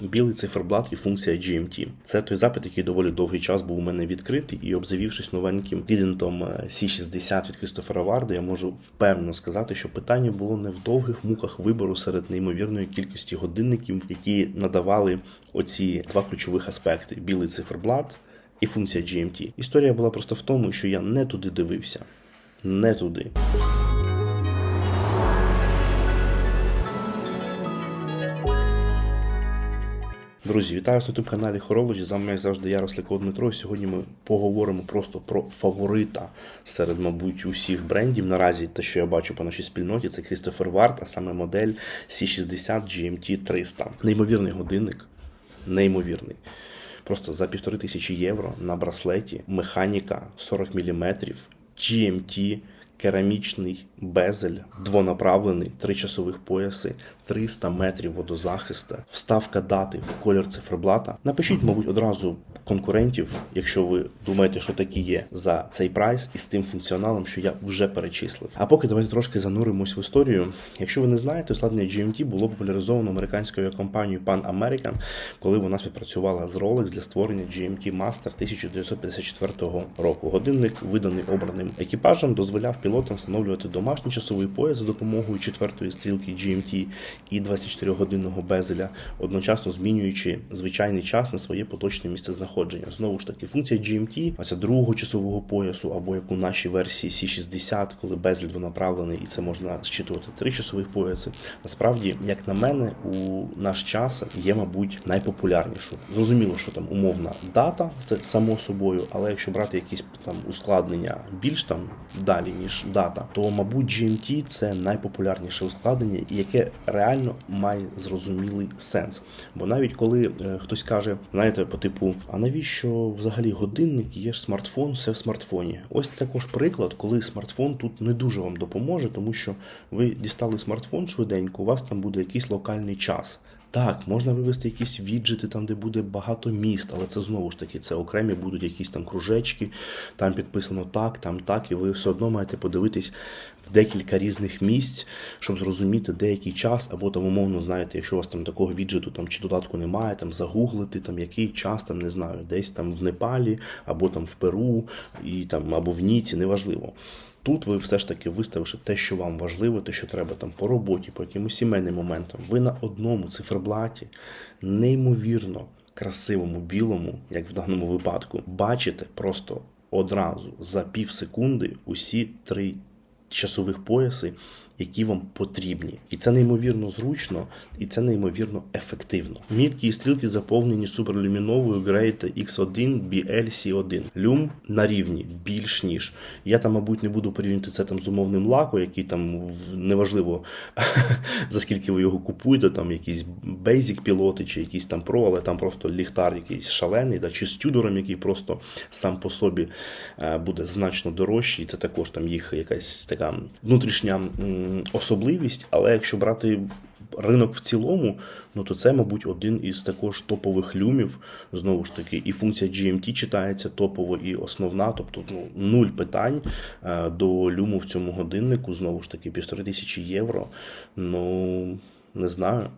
білий циферблат і функція GMT. Це той запит, який доволі довгий час був у мене відкритий, і обзавівшись новеньким лідентом C60 від Крістофера Варда, я можу впевнено сказати, що питання було не в довгих муках вибору серед неймовірної кількості годинників, які надавали оці два ключових аспекти: білий циферблат і функція GMT. Історія була просто в тому, що я не туди дивився, не туди. Друзі, вітаю вас на каналі Horology. З вами, як завжди, я Дмитро. Сьогодні ми поговоримо просто про фаворита серед, мабуть, усіх брендів. Наразі те, що я бачу по нашій спільноті, це Крістофер Варт, а саме модель C60 GMT 300. Неймовірний годинник, неймовірний. Просто за півтори тисячі євро на браслеті, механіка 40 мм, GMT, керамічний безель, двонаправлений, три часових пояси, 300 метрів водозахиста, вставка дати в колір циферблата. Напишіть, мабуть, одразу конкурентів, якщо ви думаєте, що такі є за цей прайс і з тим функціоналом, що я вже перечислив. А поки давайте трошки зануримось в історію. Якщо ви не знаєте, обладнання GMT було популяризовано американською компанією Pan American, коли вона співпрацювала з Rolex для створення GMT Master 1954 року. Годинник, виданий обраним екіпажем, дозволяв пілотам встановлювати домашній часовий пояс за допомогою четвертої стрілки GMT і 24-годинного безеля, одночасно змінюючи звичайний час на своє поточне місце знаходження. Знову ж таки, функція GMT, оця другого часового поясу, або як у нашій версії C60, коли безель двонаправлений, і це можна зчитувати три часових пояси. Насправді, як на мене, у наш час є, мабуть, найпопулярнішу. Зрозуміло, що там умовна дата, це само собою, але якщо брати якісь там ускладнення більш там далі, ніж дата, то мабуть GMT це найпопулярніше ускладнення, яке реально має зрозумілий сенс. Бо навіть коли е, хтось каже, знаєте, по типу, а навіщо взагалі годинник, є ж смартфон, все в смартфоні. Ось також приклад, коли смартфон тут не дуже вам допоможе, тому що ви дістали смартфон швиденько, у вас там буде якийсь локальний час. Так, можна вивести якісь віджити там, де буде багато міст, але це знову ж таки це окремі будуть якісь там кружечки, там підписано так, там так, і ви все одно маєте подивитись в декілька різних місць, щоб зрозуміти деякий час, або там умовно, знаєте, якщо у вас там такого віджиту там чи додатку немає, там загуглити там який час, там не знаю, десь там в Непалі, або там в Перу, і там або в Ніці, неважливо. Тут ви все ж таки виставивши те, що вам важливо, те, що треба там по роботі, по якимось сімейним моментам. Ви на одному циферблаті неймовірно красивому білому, як в даному випадку, бачите просто одразу за пів секунди усі три часових пояси, які вам потрібні. І це неймовірно зручно, і це неймовірно ефективно. Мітки і стрілки заповнені суперлюміновою Great X1 BLC1. Люм на рівні більш ніж. Я там, мабуть, не буду порівнювати це там з умовним лако, який там неважливо за скільки ви його купуєте, там якісь Basic пілоти чи якісь там Pro, але там просто ліхтар якийсь шалений, да, чи з тюдором, який просто сам по собі е, буде значно дорожчий. Це також там їх якась така внутрішня особливість. Але якщо брати ринок в цілому, ну то це, мабуть, один із також топових люмів. Знову ж таки, і функція GMT читається топово, і основна, тобто ну, нуль питань е, до люму в цьому годиннику. Знову ж таки, півтори тисячі євро. Ну не знаю.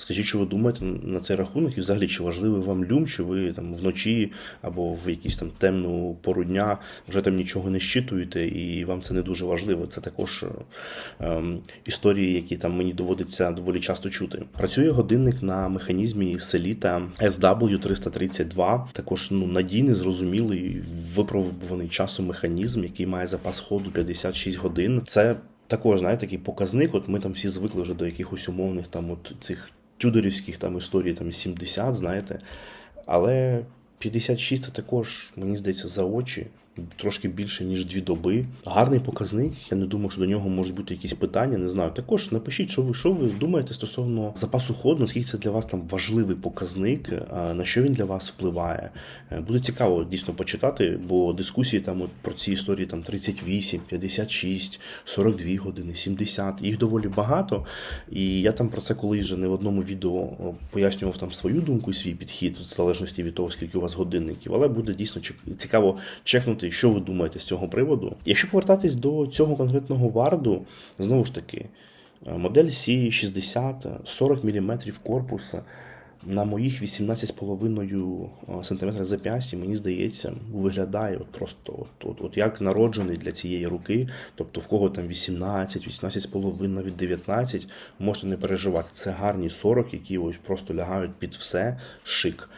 Скажіть, що ви думаєте на цей рахунок, і взагалі чи важливий вам люм, чи ви там вночі або в якісь там темну пору дня вже там нічого не щитуєте, і вам це не дуже важливо. Це також е, ем, історії, які там мені доводиться доволі часто чути. Працює годинник на механізмі Селіта SW332, також ну надійний, зрозумілий, випробуваний часом механізм, який має запас ходу 56 годин. Це також, знаєте, такий показник. От ми там всі звикли вже до якихось умовних там от цих тюдорівських там історій, там 70, знаєте. Але 56 це також, мені здається, за очі. Трошки більше, ніж дві доби. Гарний показник. Я не думаю, що до нього можуть бути якісь питання. Не знаю. Також напишіть, що ви що ви думаєте стосовно запасу ходу, наскільки це для вас там важливий показник, на що він для вас впливає. Е, Буде цікаво дійсно почитати, бо дискусії там от про ці історії там 38, 56, 42 години, 70, їх доволі багато. І я там про це колись вже не в одному відео пояснював там свою думку і свій підхід, в залежності від того, скільки у вас годинників. Але буде дійсно цікаво чекнути, що ви думаєте з цього приводу. Якщо повертатись до цього конкретного варду, знову ж таки, е, модель C60, 40 мм корпуса. на моїх 18,5 см зап'ясті, мені здається, виглядає от просто от, от, от як народжений для цієї руки. Тобто в кого там 18, 18,5, навіть 19, можете не переживати. Це гарні 40, які ось просто лягають під все шик.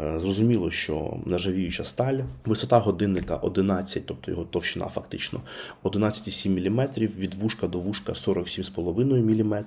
Е, Зрозуміло, що нержавіюча сталь, висота годинника 11, тобто його товщина фактично 11,7 мм, від вушка до вушка 47,5 мм,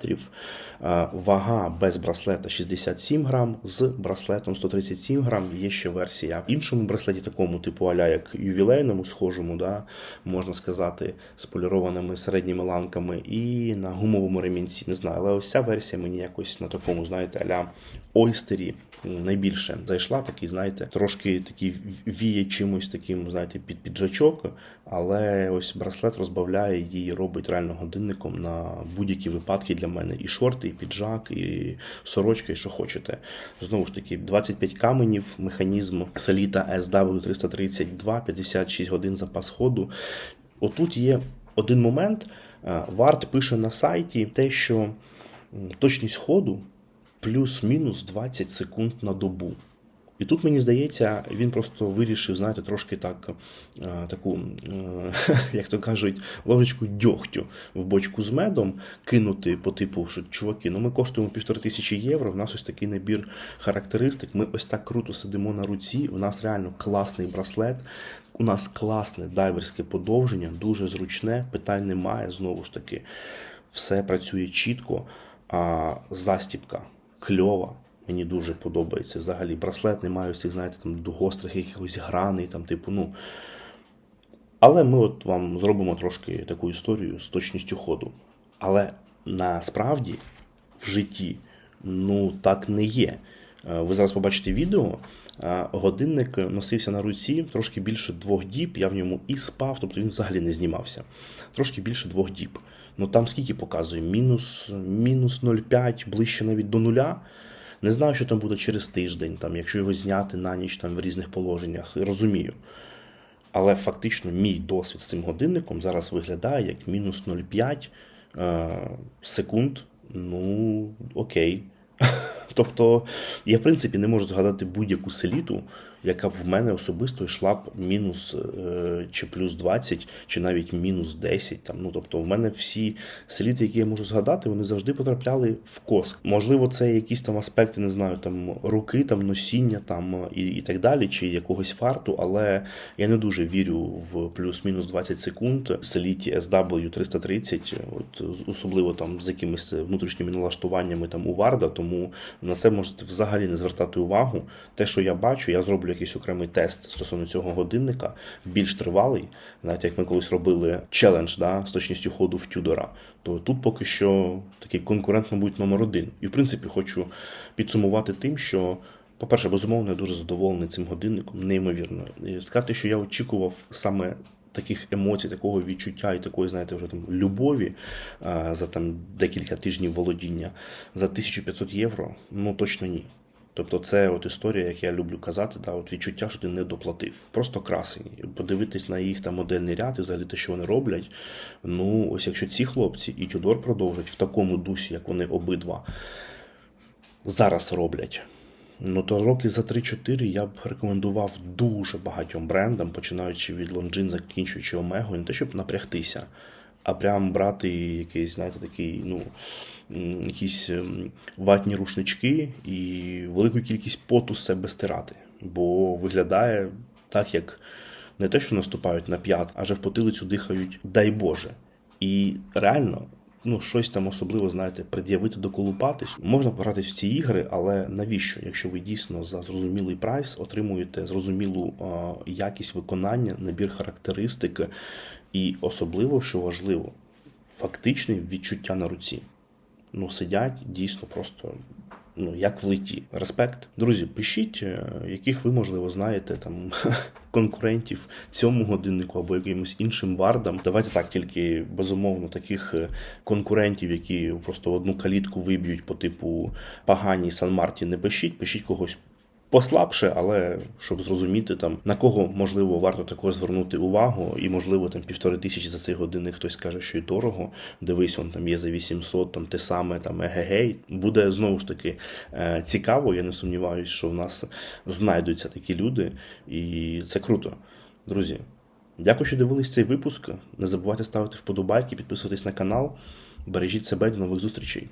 Е, вага без браслета 67 грам, з браслетом 137 грам. Є ще версія в іншому браслеті, такому типу аля як ювілейному, схожому, да, можна сказати, з полірованими середніми ланками, і на гумовому ремінці. Не знаю, але ось ця версія мені якось на такому, знаєте, аля ойстері найбільше зайшла. Такий, знаєте, трошки такий віє чимось таким, знаєте, під піджачок, але ось браслет розбавляє її, робить реально годинником на будь-які випадки для мене. І шорти, і піджак, і сорочка, і що хочете. Знову ж таки, 25 каменів, механізм Salita SW332, 56 годин запас ходу. Отут є один момент. Е, Варт пише на сайті те, що точність ходу плюс-мінус 20 секунд на добу. І тут мені здається, він просто вирішив, знаєте, трошки так, е, таку, е, як то кажуть, ложечку дьогтю в бочку з медом кинути по типу, що чуваки, ну ми коштуємо півтори тисячі євро. В нас ось такий набір характеристик. Ми ось так круто сидимо на руці. У нас реально класний браслет. У нас класне дайверське подовження, дуже зручне, питань немає. Знову ж таки, все працює чітко, а застіпка кльова. Мені дуже подобається. Взагалі, браслет не має цих, знаєте, там гострих якихось граней, там, типу, ну. Але ми от вам зробимо трошки таку історію з точністю ходу. Але насправді в житті ну так не є. Е, Ви зараз побачите відео. Е, Годинник носився на руці трошки більше двох діб. Я в ньому і спав, тобто він взагалі не знімався. Трошки більше двох діб. Ну там скільки показує? Мінус, мінус 0,5, ближче навіть до нуля. Не знаю, що там буде через тиждень, там, якщо його зняти на ніч там, в різних положеннях. Розумію. Але фактично мій досвід з цим годинником зараз виглядає як мінус 0,5 е, секунд. Ну, окей. Тобто, я, в принципі, не можу згадати будь-яку селіту, яка б в мене особисто йшла б мінус е, чи плюс 20, чи навіть мінус 10. Там. Ну, тобто, в мене всі селіти, які я можу згадати, вони завжди потрапляли в коск. Можливо, це якісь там аспекти, не знаю, там руки, там носіння там і, і так далі, чи якогось фарту, але я не дуже вірю в плюс-мінус 20 секунд селіті SW330, от особливо там з якимись внутрішніми налаштуваннями там у Варда, тому на це можете взагалі не звертати увагу. Те, що я бачу, я зроблю якийсь окремий тест стосовно цього годинника, більш тривалий. Навіть як ми колись робили челендж да, з точністю ходу в Тюдора, то тут поки що такий конкурент, мабуть, номер один. І в принципі хочу підсумувати тим, що. По-перше, безумовно, я дуже задоволений цим годинником, неймовірно. І сказати, що я очікував саме таких емоцій, такого відчуття і такої, знаєте, вже там любові за там декілька тижнів володіння за 1500 євро, ну точно ні. Тобто це от історія, як я люблю казати, да, от відчуття, що ти не доплатив. Просто красені. Подивитись на їх там модельний ряд і взагалі те, що вони роблять. Ну, ось якщо ці хлопці і Тюдор продовжать в такому дусі, як вони обидва зараз роблять. Ну, то роки за 3-4 я б рекомендував дуже багатьом брендам, починаючи від Longines, закінчуючи Омегою, не те, щоб напрягтися, а прям брати якийсь, знаєте, такий, ну, якісь ем, ватні рушнички і велику кількість поту з себе стирати. Бо виглядає так, як не те, що наступають на п'ят, а вже в потилицю дихають, дай Боже. І реально, ну, щось там особливо, знаєте, пред'явити доколупатись. Можна погратись в ці ігри, але навіщо, якщо ви дійсно за зрозумілий прайс отримуєте зрозумілу якість виконання, набір характеристик і особливо, що важливо, фактичне відчуття на руці. Ну, сидять дійсно просто. Ну, як в леті. Респект. Друзі, пишіть, е, яких ви, можливо, знаєте там конкурентів цьому годиннику або якимось іншим вардам. Давайте так, тільки безумовно таких е, конкурентів, які просто одну калітку виб'ють по типу поганій Сан Марті, не пишіть, пишіть когось послабше, але щоб зрозуміти там на кого можливо варто також звернути увагу, і можливо там півтори тисячі за ці години хтось каже, що й дорого. Дивись, он там є за 800, там те саме там егегей. Буде знову ж таки е, цікаво. Я не сумніваюся, що в нас знайдуться такі люди, і це круто, друзі. Дякую, що дивились цей випуск. Не забувайте ставити вподобайки, підписуватись на канал. Бережіть себе, до нових зустрічей.